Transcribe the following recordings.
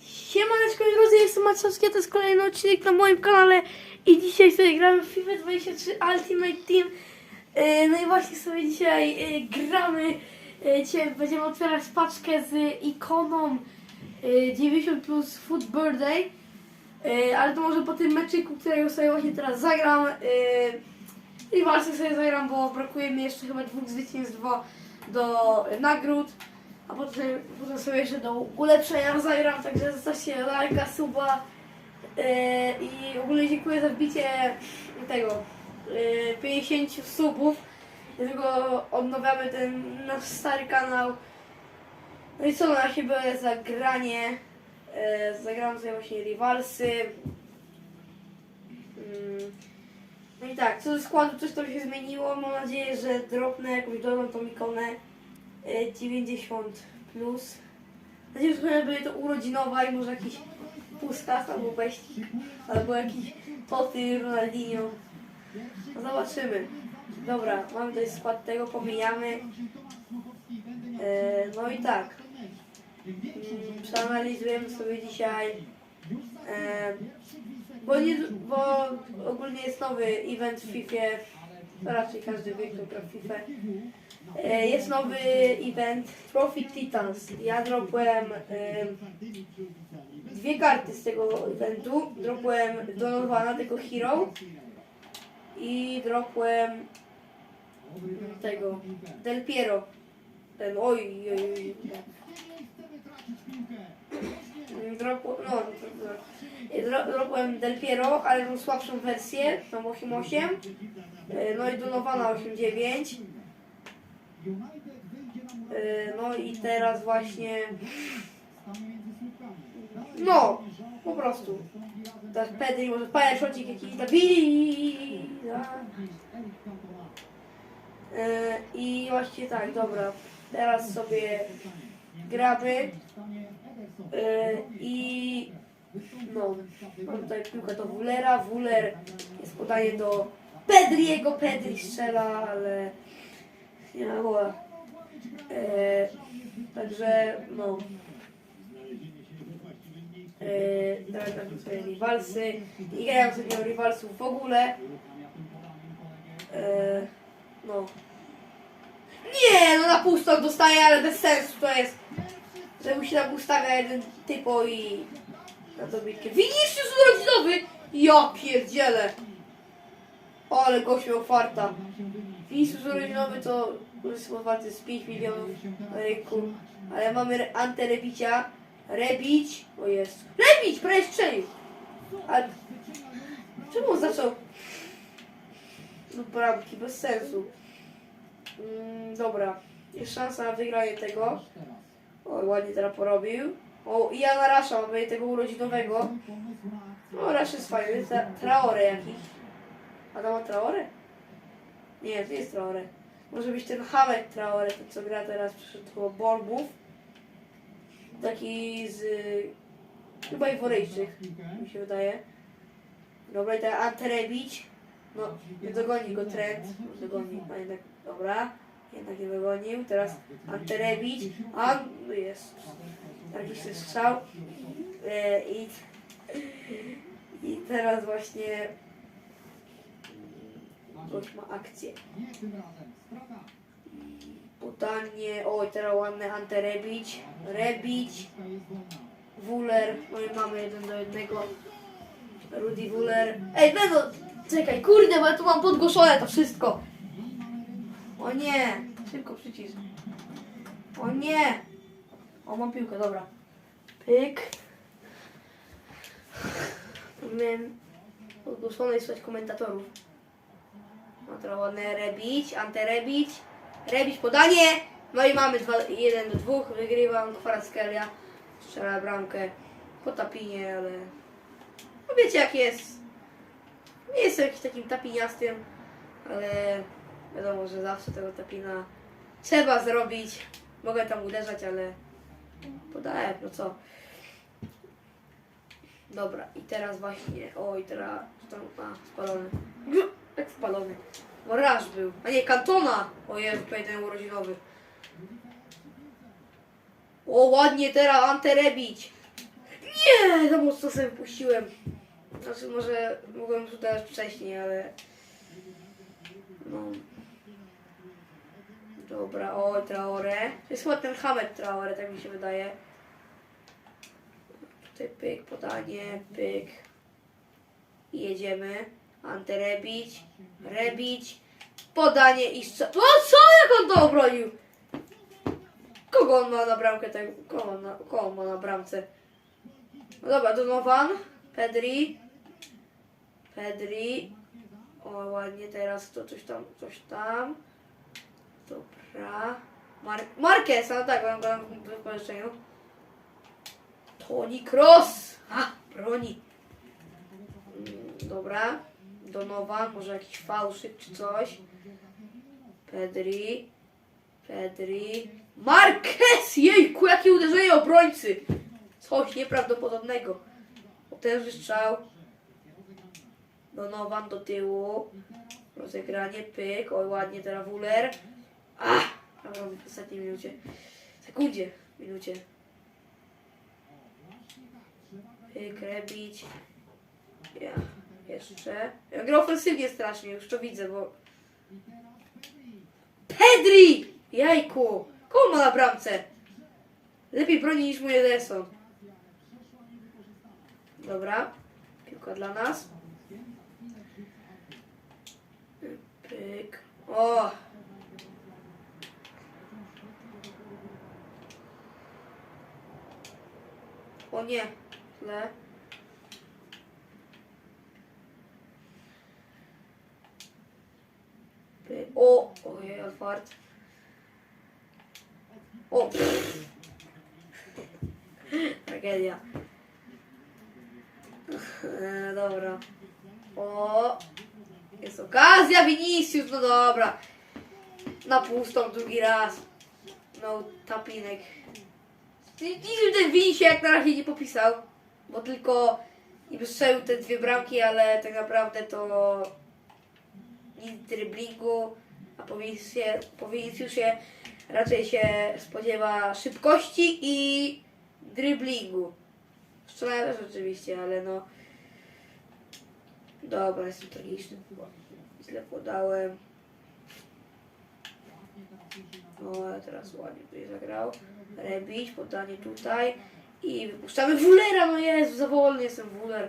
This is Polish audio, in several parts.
Siemaneczko drodzy, jestem a to jest kolejny odcinek na moim kanale i dzisiaj sobie gramy w FIFA 23 Ultimate Team. E, No i właśnie sobie dzisiaj e, gramy. E, Dzisiaj będziemy otwierać paczkę z ikoną e, 90 plus Food Birthday. Ale to może po tym meczyku, którego sobie właśnie teraz zagram I walce sobie zagram, bo brakuje mi jeszcze chyba dwóch zwycięstw do, do e, nagród a potem, potem sobie jeszcze do ulepszenia zagram, także zostawcie lajka, suba yy, i ogólnie dziękuję za wbicie tego yy, 50 subów. Dlatego odnawiamy ten nasz stary kanał. No i co, na chyba zagranie. Yy, zagram sobie właśnie rivalsy. Mm. No i tak, co ze składu coś tam się zmieniło. Mam nadzieję, że dropnę jakąś dolną tą ikonę. E, 90 plus. Mam nadzieję, że będzie to urodzinowa i może jakiś puskas albo beścik, albo jakiś Toty, Ronaldinho. No zobaczymy. Dobra, mamy tutaj skład tego, pomijamy. E, no i tak. Mm, Przeanalizujemy sobie dzisiaj. E, bo, nie, bo ogólnie jest nowy event w FIFA. Raczej każdy wie, kto gra w FIFA. E, Jest nowy event Profit Titans. Ja dropłem dwie karty z tego eventu. Dropłem Donowana, tego Hero. I dropłem tego Del Piero. Ten, oj, oj, oj. Dropu, no, dro- dro- dropłem Del Piero, ale tą słabszą wersję, tą 8.8. E, No i Donowana 8.9. E, No i teraz właśnie. No, po prostu. Teraz Pedri może parę szocik jakiś. E, I właśnie tak, dobra. Teraz sobie gramy. E, I no, mam tutaj piłkę do Wulera. Wuler jest podanie do Pedriego. Pedri strzela, ale nie ma gola. E, także no. E, teraz tam sobie rivalsy. Nie grają sobie rivalsów w ogóle. E, no. Nie, no na pusto dostaje, ale bez sensu to jest. Że mu się tam ustawia jeden typo i na dobitkę. Vinicius urodzinowy! Ja pierdzielę! Ale gość miał farta. Vinicius urodzinowy to jest warty z 5 milionów na rynku. Ale mamy re- antyrebicia. Rebić. O jest. Rebić! Prawie strzelił. Ale czemu on zaczął? No bramki, bez sensu. Mm, dobra. Jest szansa na wygranie tego. O, ładnie teraz porobił. O, i ja na Rasza mamy tego urodzinowego. No, Rasz jest fajny. Tra Traore jakiś. Adama Traore? Nie, to jest Traore. Może być ten Hamek Traore, ten co gra teraz przyszedł do Borbów. Taki z... Chyba Iworyjczyk, mi się wydaje. Dobra, i teraz Anterebić. No, nie dogoni go trend. Dogoni, a jednak, dobra. Jednak nie dogonił. Teraz Anterebić. A, no jest. Jakiś ten strzał. E, i, I teraz właśnie ktoś ma akcję. Podanie, oj teraz ładne Anterebić. Rebić. Wuler, no i mamy jeden do jednego. Rudy Wuler. Ej, Beno, czekaj, kurde, bo ja tu mam podgłoszone to wszystko. O nie, szybko przycisk. O nie. O, mam piłkę, dobra. Pyk. Miałem podgłoszone i słuchać komentatorów. No to ładne rebić, anterebić. Rebić podanie. No i mamy 1 do 2. Wygrywam Kwaraskelia. Strzela bramkę po tapinie, ale no wiecie jak jest. Nie jestem jakimś takim tapiniastym, ale wiadomo, że zawsze tego tapina trzeba zrobić. Mogę tam uderzać, ale podałem, no co. Dobra, i teraz właśnie, oj, teraz, tam, a, spalony. Jak spalony. Moraż był. A nie, Kantona. O Jezu, pamiętam urodzinowy. O, ładnie teraz Anterebić. Nie, za mocno sobie puściłem. Znaczy, może mogłem dać wcześniej, ale... No. Dobra, o, Traore. To jest chyba ten Hamed Traore, tak mi się wydaje. Tutaj pyk, podanie, pyk. I jedziemy. Anterebić, rebić, podanie i strzel... O co? Jak on to obronił? Kogo on ma na bramkę? Ten... Kogo, on na... Kogo on ma na bramce? No dobra, Donovan, Pedri, Pedri. O, ładnie teraz to coś tam, coś tam. Dobra. Mar Marquez, no tak, mam go w pomieszczeniu. Toni Kroos! A, broni. Mm, Dobra. Donovan, może jakiś fałszyk czy coś. Pedri. Pedri. Marquez! Jejku, jakie uderzenie obrońcy! Coś nieprawdopodobnego. Potężny strzał. Donovan do tyłu. Rozegranie, pyk. Oj, ładnie teraz Wuler. Ach! Dobra, w ostatniej minucie. Sekundzie. Minucie. Pyk. Ja. Jeszcze. Ja gra ofensywnie strasznie, już to widzę, bo... Pedri! Jajku! Koło ma na bramce? Lepiej broni niż mój Ederson. Dobra. Piłka dla nas. Pyk. O! O nie. Źle. Pyk. O! Ojej, Alfard. O! pff. Tragedia. E, dobra. O! Jest okazja, Vinicius, no dobra. Na pustą drugi raz. No, tapinek. Nic ten Vinicius jak na razie nie popisał, bo tylko niby strzelił te dwie bramki, ale tak naprawdę to nic driblingu, a po Viniciusie, po Viniciusie raczej się spodziewa szybkości i driblingu. Strzelałem oczywiście, ale no... Dobra, jestem tragiczny. bo Źle podałem. No, ale teraz ładnie tutaj zagrał. Rebić, podanie tutaj. I wypuszczamy Wulera, no jest, za jestem Wuler.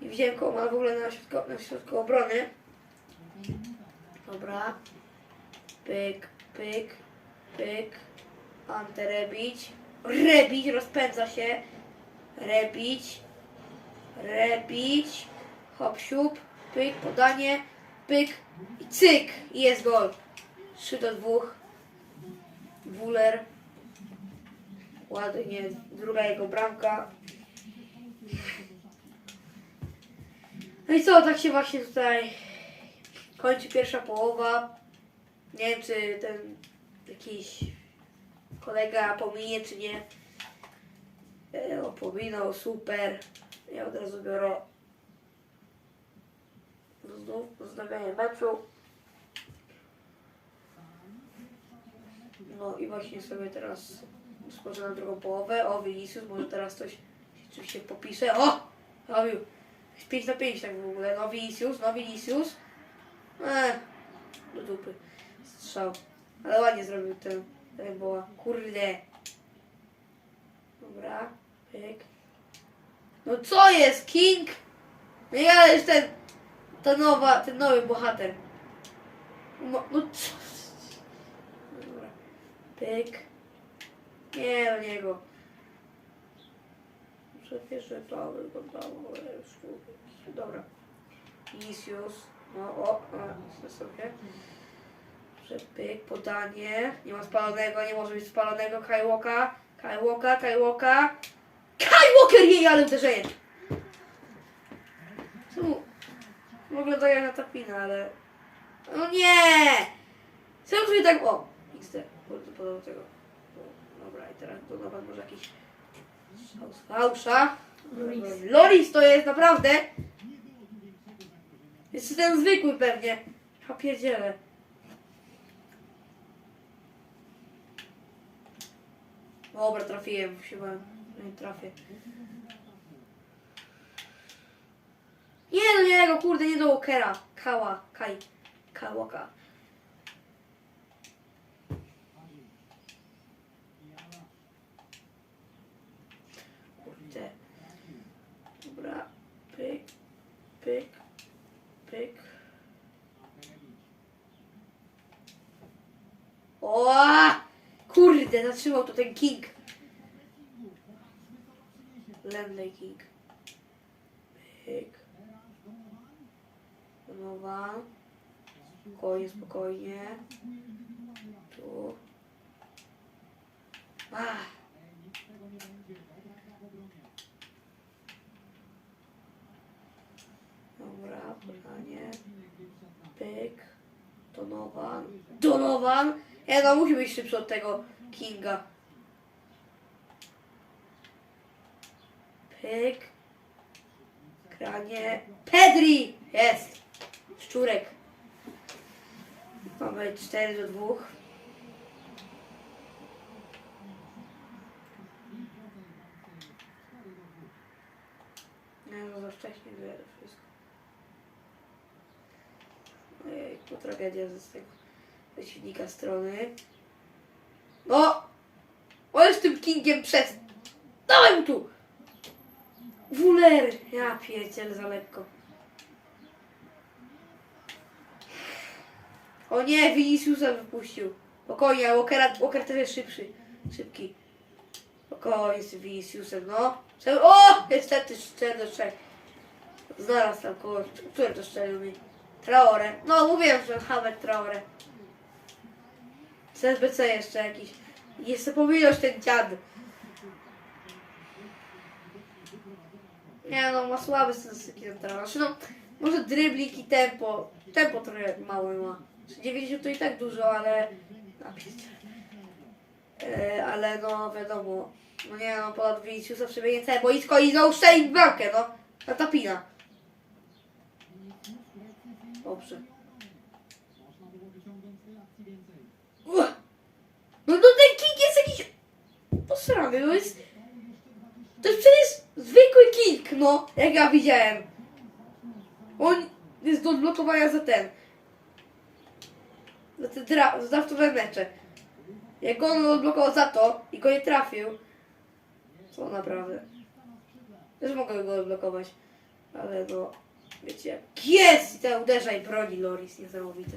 I widziałem koło ma w ogóle na środku, na środku obrony. Dobra. Pyk, pyk, pyk. Ante rebić. Rozpędza się. Rebić. Rebić. Hop, siup. Pyk, podanie. Pyk. I cyk. Jest gol. 3 do 2. Wuler. Ładnie. Druga jego bramka. No i co, tak się właśnie tutaj kończy pierwsza połowa. Nie wiem, czy ten jakiś kolega pominie, czy nie. E, O, pominął, super. Ja od razu biorę znów wznawianie meczu. No i właśnie sobie teraz na drugą połowę. O, Vinicius, może teraz coś czymś się popisze. O! Robił. 5 na 5 tak w ogóle. No Vinicius, no Vinicius. Eee, do dupy. Strzał. Ale ładnie zrobił ten Reboa. Kurde. Dobra. Pyk. No co jest, King? No ja jest ten, ta nowa, ten nowy bohater. Mo- No co? Pyk. Nie do niego. Przecież to wyglądało już Dobra. Vinicius. No o, o sobie. Przepyk, podanie. Nie ma spalonego, nie może być spalonego. Kajłoka. Kajłoka, Kajłoka. Kajłoker jej, ale uderzenie. Tu. W ogóle to jak na tapinę, ale... No nie! Czemu tak... O! XD. Bardzo podobał tego. O, Dobra, i teraz Donovan może jakiś... Fałsza. Loris. Loris to jest naprawdę... Jeszcze ten zwykły pewnie. Ja pierdzielę. Dobra, trafiłem. Chyba nie trafię. Nie do niego, kurde, nie do Walkera. Kała, Kaj. Kałaka. Kurde. Dobra. Pyk. Pyk. Pyk. O! Kurde, zatrzymał to ten King. Lemley King. Pyk. Nowa. Spokojnie, spokojnie. Tu. Ach. Dobra, podanie. Pyk. Donovan. Donovan! Ja no musi być szybszy od tego Kinga. Pyk. Kranie. Pedri! Jest! Szczurek. Mamy 4 do 2. Nie, no za wcześnie to wszystko. Ojej, tragedia z tego przeciwnika strony. No! On z tym Kingiem przez... Mu tu! Wuler! Ja pierdziel za lekko. O nie, Viniciusa wypuścił. Spokojnie, Walkera, Walker też jest szybszy. Szybki. Spokojnie z Viniciusem, no. O! Niestety 4 do 3. Znalazł tam kogoś. Który to strzelił mi? Traore. No, mówiłem, że Hamet Traore. Z SBC jeszcze jakiś. Jeszcze pominąć ten dziad. Nie no, ma słabe statystyki ten Traore. Znaczy no, może dribbling i tempo. Tempo trochę małe ma. 90 to i tak dużo, ale... E, ale no wiadomo, no nie no, ponad Viniciusa przebiegnie całe boisko i znowu strzeli bramkę, no. Na tapina. Dobrze. No, no ten king jest jakiś posrany, to jest... To jest przecież zwykły king, no, jak ja widziałem. On jest do odblokowania za ten. Za te dra... za wtóre mecze. Jak on odblokował za to i go nie trafił, to naprawdę. Też mogę go odblokować. Ale no, wiecie, jak jest! I te uderza i broni Loris, niesamowite.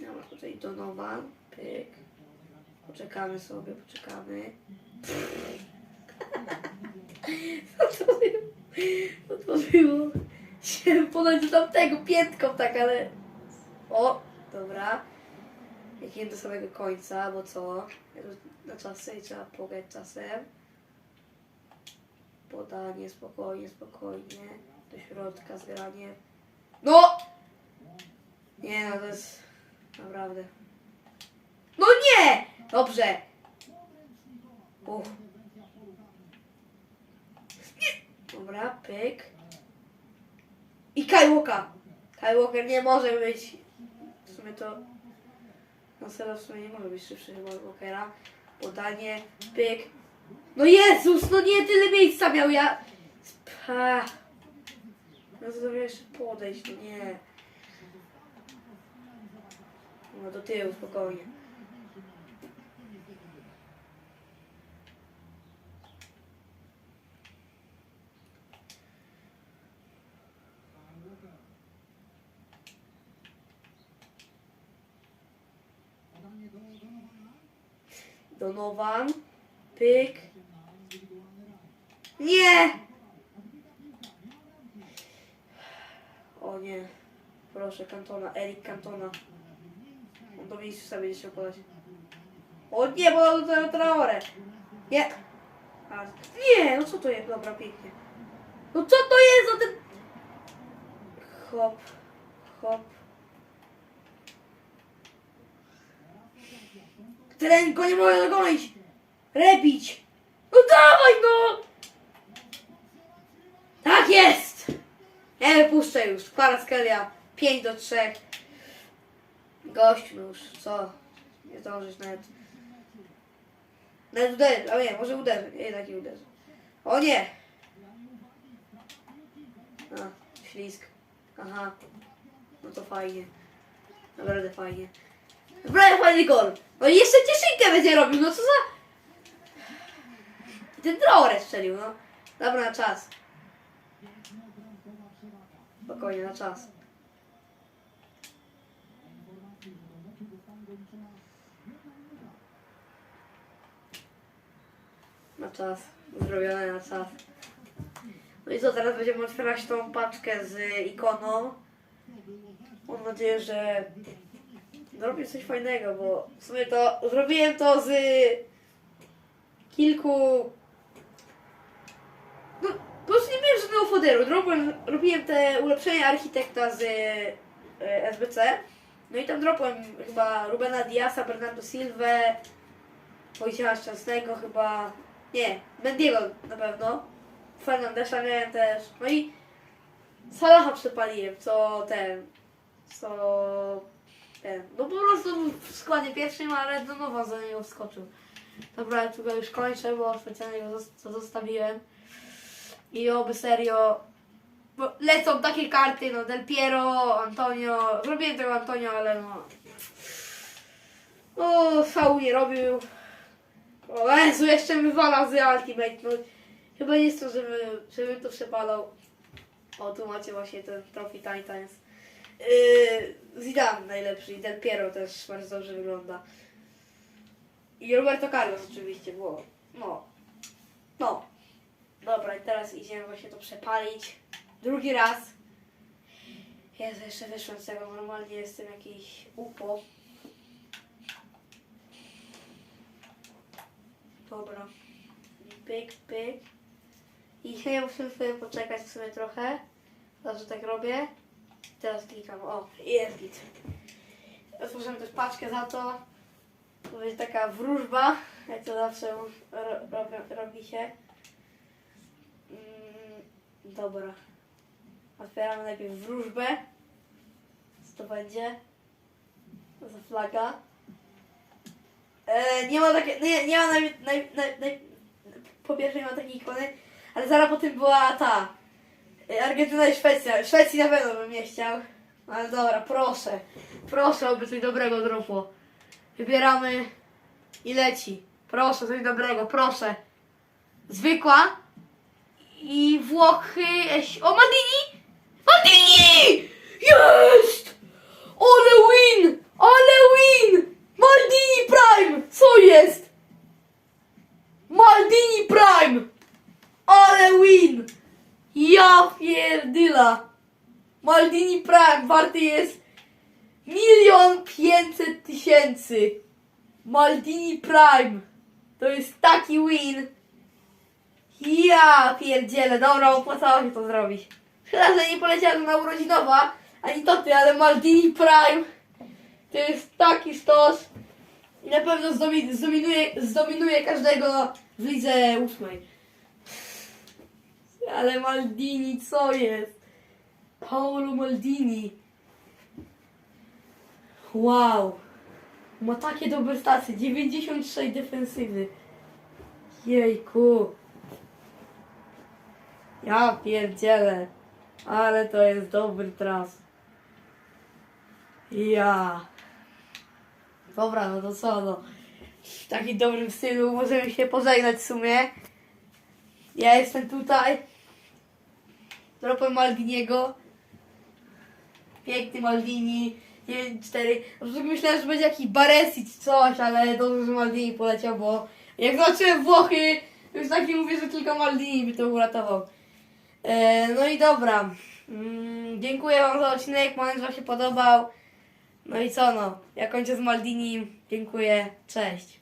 Dobra, tutaj Donovan, pyk. Poczekamy sobie, poczekamy. Co to było? Co to było? Podać do tamtego piętką tak, ale... O, dobra. Nie do samego końca, bo co? Na czasy trzeba pogać czasem. Podanie, spokojnie, spokojnie. Do środka, zgranie. No! Nie no, to jest... Naprawdę. No nie! Dobrze. Uff. Dobra, pyk. I. Kyle Walker nie może być. W sumie to. No serio w sumie nie może być szybszy chyba Walkera. Podanie, pyk. No Jezus, no nie tyle miejsca miał ja. Pa. No to jeszcze podejść, no nie. No do tyłu, spokojnie. Donovan. Pyk. Nie! O nie. Proszę, Kantona. Erik Kantona. Będzie się podać. O nie, bo to Traore. Nie. A, nie, no co to jest? Dobra, pięknie. No co to jest za ten... Hop. Hop. Teren go nie mogę dogonić! Rebić! No dawaj no! Tak jest! Nie wypuszczę już. Kwaraskelia 5 do 3. Gościu, już co? Nie zdążysz nawet. Nawet uderzy, a nie, może uderzy. Nie uderzy. O nie! A, ślisk. Aha. No to fajnie. Naprawdę fajnie. Naprawdę fajny gol. No i jeszcze cieszynkę będzie robił, no co za... Ten drower strzelił, no. Dobra, na czas. Spokojnie, na czas. Na czas. Zrobione na czas. No i co, teraz będziemy otwierać tą paczkę z ikoną. Mam nadzieję, że zrobię coś fajnego, bo w sumie to zrobiłem to z kilku. No, po prostu nie miałem żadnego foderu. Dropłem, robiłem te ulepszenia architekta z e, SBC. No i tam dropłem chyba Rubena Diasa, Bernardo Silva, Wojciecha Szczęsnego chyba. Nie, Mendiego na pewno. Fernandesza miałem też. No i Salaha przepaliłem, co ten. Co ten. No po prostu w składzie pierwszym, ale do nowa za niego wskoczył. Dobra, ja tu go już kończę, bo specjalnie go zostawiłem. I oby serio. Bo lecą takie karty, no Del Piero, Antonio. Zrobiłem tego Antonio, ale no. O, fału nie robił. O Jezu, jeszcze wywala z Ultimate. No, chyba nie jest to, żeby, żebym to przepalał. O, tu macie właśnie ten Trophy Titans. Yy, Zidane najlepszy i Del Piero też bardzo dobrze wygląda. I Roberto Carlos oczywiście, bo no, no. Dobra, i teraz idziemy właśnie to przepalić. Drugi raz. Jezu, jeszcze wyszłem z tego, normalnie jestem jakiś upo. Dobra. Pyk, pyk. I ja muszę sobie poczekać w sumie trochę. Dobrze tak robię. Teraz klikam. O, jest git. Otworzyłem też paczkę za to. To jest taka wróżba, jak to zawsze ro, robi, robi się. Mm, dobra. Otwieramy najpierw wróżbę. Co to będzie? Za flaga. E, nie ma takie, nie, nie ma naj, naj, naj, naj, po pierwsze nie ma takiej ikony, ale zaraz po tym była ta e, Argentyna i Szwecja. Szwecji na pewno bym nie chciał. Ale dobra, proszę. Proszę, oby coś dobrego dropło. Wybieramy i leci. Proszę, coś dobrego, proszę. Zwykła. I Włochy. eś- O, Maldini! Maldini! Jest! Ale win! Ale win! Maldini Prime! Co jest? Maldini Prime! Ale win! Ja pierdyla! Maldini Prime warty jest milion pięćset tysięcy. Maldini Prime. To jest taki win. Ja pierdzielę, dobra, opłacało się to zrobić. Szkoda, że nie poleciałem na urodzinowa, ani to ty, ale Maldini Prime to jest taki stos. I na pewno zdomi- zdominuje, zdominuje każdego w lidze ósmej. Ale Maldini, co jest? Paolo Maldini. Wow. Ma takie dobre stacje. 96 defensywy. Jejku. Ja pierdzielę. Ale to jest dobry tras. Ja. Dobra, no to co no. W takim dobrym stylu możemy się pożegnać w sumie. Ja jestem tutaj. Tropem Maldiniego. Piękny Maldini. 9-4. Myślałem, że będzie jakiś Baresi czy coś, ale dobrze, że Maldini poleciał, bo jak zobaczyłem Włochy, już tak nie mówię, że tylko Maldini by to uratował. E, no i dobra. Mm, dziękuję Wam za odcinek, mam nadzieję, że się podobał. No i co no, ja kończę z Maldini. Dziękuję, cześć.